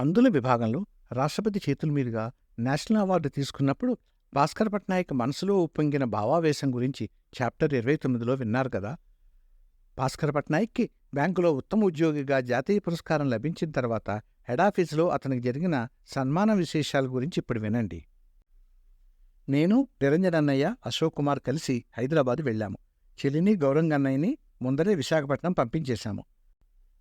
అందుల విభాగంలో రాష్ట్రపతి చేతుల మీదుగా నేషనల్ అవార్డు తీసుకున్నప్పుడు భాస్కర్ పట్నాయక్ మనసులో ఉప్పొంగిన భావావేశం గురించి చాప్టర్ ఇరవై తొమ్మిదిలో విన్నారు కదా. భాస్కర్ పట్నాయక్కి బ్యాంకులో ఉత్తమ ఉద్యోగిగా జాతీయ పురస్కారం లభించిన తర్వాత హెడ్ ఆఫీసులో అతనికి జరిగిన సన్మాన విశేషాల గురించి ఇప్పుడు వినండి. నేను నిరంజన్ అన్నయ్య అశోక్ కుమార్ కలిసి హైదరాబాద్ వెళ్ళాము. చెల్లిని గౌరంగన్నయ్యని ముందరే విశాఖపట్నం పంపించేశాము.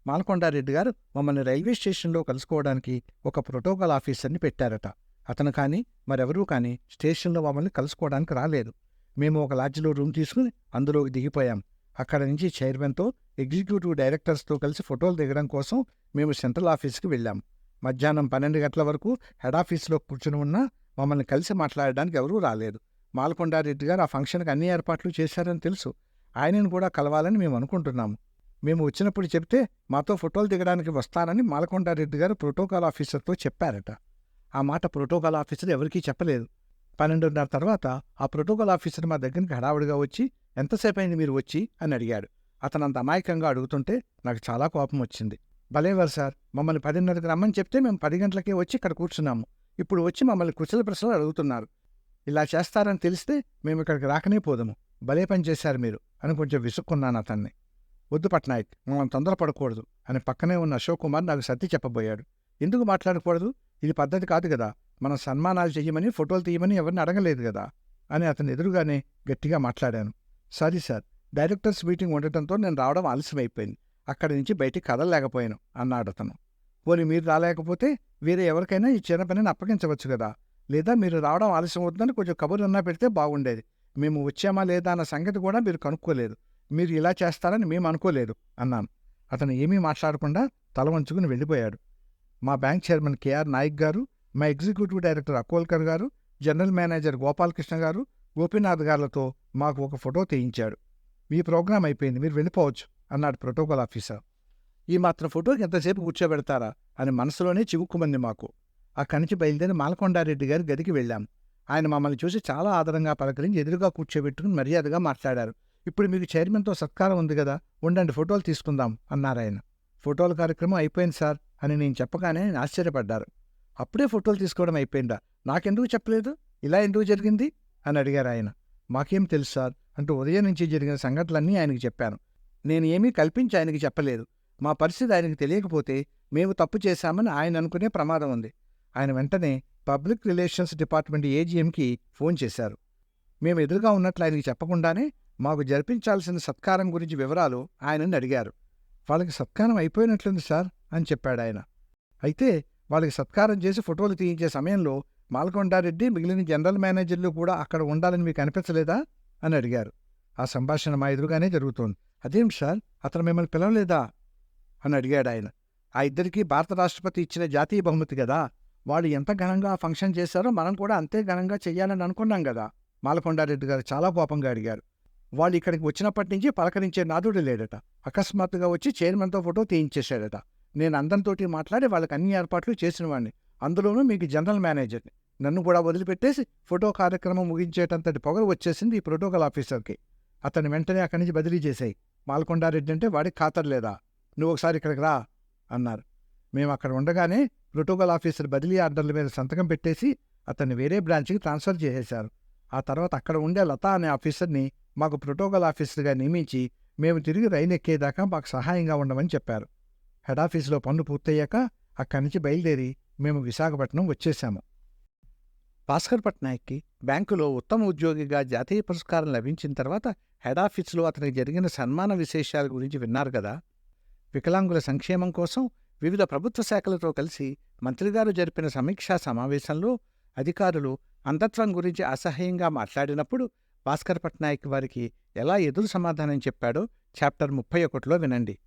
మాల్కొండారెడ్డి గారు మమ్మల్ని రైల్వే స్టేషన్లో కలుసుకోవడానికి ఒక ప్రోటోకాల్ ఆఫీసర్ని పెట్టారట. అతను కానీ మరెవరూ కానీ స్టేషన్లో మమ్మల్ని కలుసుకోవడానికి రాలేదు. మేము ఒక లాడ్జిలో రూమ్ తీసుకుని అందులోకి దిగిపోయాం. అక్కడ నుంచి చైర్మన్తో ఎగ్జిక్యూటివ్ డైరెక్టర్స్తో కలిసి ఫోటోలు దిగడం కోసం మేము సెంట్రల్ ఆఫీస్కి వెళ్ళాం. మధ్యాహ్నం పన్నెండు గంటల వరకు హెడ్ ఆఫీస్లో కూర్చుని ఉన్నా మమ్మల్ని కలిసి మాట్లాడడానికి ఎవరూ రాలేదు. మాల్కొండారెడ్డి గారు ఆ ఫంక్షన్కి అన్ని ఏర్పాట్లు చేశారని తెలుసు. ఆయనను కూడా కలవాలని మేము అనుకుంటున్నాము. మేము వచ్చినప్పుడు చెప్తే మాతో ఫోటోలు దిగడానికి వస్తారని మాలకొండారెడ్డి గారు ప్రోటోకాల్ ఆఫీసర్తో చెప్పారట. ఆ మాట ప్రోటోకాల్ ఆఫీసర్ ఎవరికీ చెప్పలేదు. పన్నెండున్నర తర్వాత ఆ ప్రోటోకాల్ ఆఫీసర్ మా దగ్గరికి హడావుడిగా వచ్చి ఎంతసేపు అయింది మీరు వచ్చి? అని అడిగాడు. అతను అంత అమాయకంగా అడుగుతుంటే నాకు చాలా కోపం వచ్చింది. భలేవారు సార్ మమ్మల్ని పదిన్నరకు రమ్మని చెప్తే మేము పది గంటలకే వచ్చి ఇక్కడ కూర్చున్నాము. ఇప్పుడు వచ్చి మమ్మల్ని కుశల ప్రశ్నలు అడుగుతున్నారు. ఇలా చేస్తారని తెలిస్తే మేము ఇక్కడికి రాకనే పోదాము. భలే పని చేశారు మీరు అని కొంచెం విసుక్కున్నాను అతన్ని. వద్దు పట్నాయక్ మనం తొందరపడకూడదు అని పక్కనే ఉన్న అశోక్ కుమార్ నాకు సర్ది చెప్పబోయాడు. ఎందుకు మాట్లాడకూడదు? ఇది పద్ధతి కాదు కదా. మనం సన్మానాలు చెయ్యమని ఫోటోలు తీయమని ఎవరిని అడగలేదు కదా అని అతని ఎదురుగానే గట్టిగా మాట్లాడాను. సారీ సార్ డైరెక్టర్స్ మీటింగ్ ఉండటంతో నేను రావడం ఆలస్యమైపోయింది. అక్కడి నుంచి బయటికి కదలలేకపోయాను అన్నాడు అతను. పోనీ మీరు రాలేకపోతే వేరే ఎవరికైనా ఈ చిన్న పనిని అప్పగించవచ్చు కదా. లేదా మీరు రావడం ఆలస్యం అవుతుందని కొంచెం కబురు అన్నా పెడితే బాగుండేది. మేము వచ్చామా లేదా అన్న సంగతి కూడా మీరు కనుక్కోలేదు. మీరు ఇలా చేస్తారని మేము అనుకోలేదు అన్నాను. అతను ఏమీ మాట్లాడకుండా తల వంచుకుని వెళ్ళిపోయాడు. మా బ్యాంక్ చైర్మన్ కేఆర్ నాయక్ గారు మా ఎగ్జిక్యూటివ్ డైరెక్టర్ అకోల్కర్ గారు జనరల్ మేనేజర్ గోపాలకృష్ణ గారు గోపీనాథ్ గారులతో మాకు ఒక ఫోటో తీయించాడు. మీ ప్రోగ్రాం అయిపోయింది మీరు వెళ్ళిపోవచ్చు అన్నాడు ప్రోటోకాల్ ఆఫీసర్. ఈ మాత్రం ఫోటోకి ఎంతసేపు కూర్చోబెడతారా అని మనసులోనే చివుక్కుమంది మాకు. అక్కడి నుంచి బయలుదేరి మాలకొండారెడ్డి గారి గదికి వెళ్ళాం. ఆయన మమ్మల్ని చూసి చాలా ఆదరంగా పలకరించి ఎదురుగా కూర్చోబెట్టుకుని మర్యాదగా మాట్లాడారు. ఇప్పుడు మీకు చైర్మన్తో సత్కారం ఉంది కదా ఉండండి ఫోటోలు తీసుకుందాం అన్నారు ఆయన. ఫోటోల కార్యక్రమం అయిపోయింది సార్ అని నేను చెప్పగానే ఆయన ఆశ్చర్యపడ్డారు. అప్పుడే ఫోటోలు తీసుకోవడం అయిపోయిందా? నాకెందుకు చెప్పలేదు? ఇలా ఎందుకు జరిగింది? అని అడిగారు ఆయన. మాకేం తెలుసు సార్ అంటూ ఉదయం నుంచి జరిగిన సంఘటనలన్నీ ఆయనకు చెప్పాను. నేను ఏమీ కల్పించి ఆయనకి చెప్పలేదు. మా పరిస్థితి ఆయనకు తెలియకపోతే మేము తప్పు చేశామని ఆయన అనుకునే ప్రమాదం ఉంది. ఆయన వెంటనే పబ్లిక్ రిలేషన్స్ డిపార్ట్మెంట్ ఏజీఎంకి ఫోన్ చేశారు. మేము ఎదురుగా ఉన్నట్లు ఆయనకి చెప్పకుండానే మాకు జరిపించాల్సిన సత్కారం గురించి వివరాలు ఆయనని అడిగారు. వాళ్ళకి సత్కారం అయిపోయినట్లుంది సార్ అని చెప్పాడు ఆయన. అయితే వాళ్ళకి సత్కారం చేసి ఫోటోలు తీయించే సమయంలో మాల్కొండారెడ్డి మిగిలిన జనరల్ మేనేజర్లు కూడా అక్కడ ఉండాలని మీకు అనిపించలేదా? అని అడిగారు. ఆ సంభాషణ మా ఎదురుగానే జరుగుతోంది. అదేం సార్? అతను మిమ్మల్ని పిలవలేదా? అని అడిగాడు ఆయన. ఆ ఇద్దరికీ భారత రాష్ట్రపతి ఇచ్చిన జాతీయ బహుమతి కదా. వాళ్ళు ఎంత ఘనంగా ఆ ఫంక్షన్ చేశారో మనం కూడా అంతే ఘనంగా చెయ్యాలని అనుకున్నాం కదా. మాలకొండారెడ్డి గారు చాలా కోపంగా అడిగారు. వాళ్ళు ఇక్కడికి వచ్చినప్పటి నుంచి పలకరించే నాదుడు లేడట. అకస్మాత్తుగా వచ్చి చైర్మన్తో ఫోటో తీయించేశాడట. నేను అందరితోటి మాట్లాడి వాళ్ళకి అన్ని ఏర్పాట్లు చేసిన వాడిని అందులోనూ మీకు జనరల్ మేనేజర్ని. నన్ను కూడా వదిలిపెట్టేసి ఫోటో కార్యక్రమం ముగించేటంతటి పొగరు వచ్చేసింది ఈ ప్రోటోకాల్ ఆఫీసర్కి. అతను వెంటనే అక్కడి నుంచి బదిలీ చేశాయి మాల్కొండారెడ్డి అంటే వాడికి ఖాతరు లేదా? నువ్వు ఒకసారి ఇక్కడికి రా అన్నారు. మేము అక్కడ ఉండగానే ప్రోటోకాల్ ఆఫీసర్ బదిలీ ఆర్డర్ల మీద సంతకం పెట్టేసి అతన్ని వేరే బ్రాంచ్కి ట్రాన్స్ఫర్ చేసేశారు. ఆ తర్వాత అక్కడ ఉండే లతా అనే ఆఫీసర్ని మాకు ప్రోటోకాల్ ఆఫీసర్గా నియమించి మేము తిరిగి రైలు ఎక్కేదాకా మాకు సహాయంగా ఉండమని చెప్పారు. హెడ్ ఆఫీసులో పనులు పూర్తయ్యాక అక్కడి నుంచి బయలుదేరి మేము విశాఖపట్నం వచ్చేశాము భాస్కర్ పట్నాయక్కి బ్యాంకులో ఉత్తమ ఉద్యోగిగా జాతీయ పురస్కారం లభించిన తర్వాత హెడ్ ఆఫీసులో అతనికి జరిగిన సన్మాన విశేషాల గురించి విన్నారు కదా! వికలాంగుల సంక్షేమం కోసం వివిధ ప్రభుత్వ శాఖలతో కలిసి మంత్రిగారు జరిపిన సమీక్షా సమావేశంలో అధికారులు అంధత్వం గురించి అసహ్యంగా మాట్లాడినప్పుడు భాస్కర్ పట్నాయక్ వారికి ఎలా ఎదురు సమాధానం చెప్పాడో చాప్టర్ ముప్పై ఒకటిలో వినండి.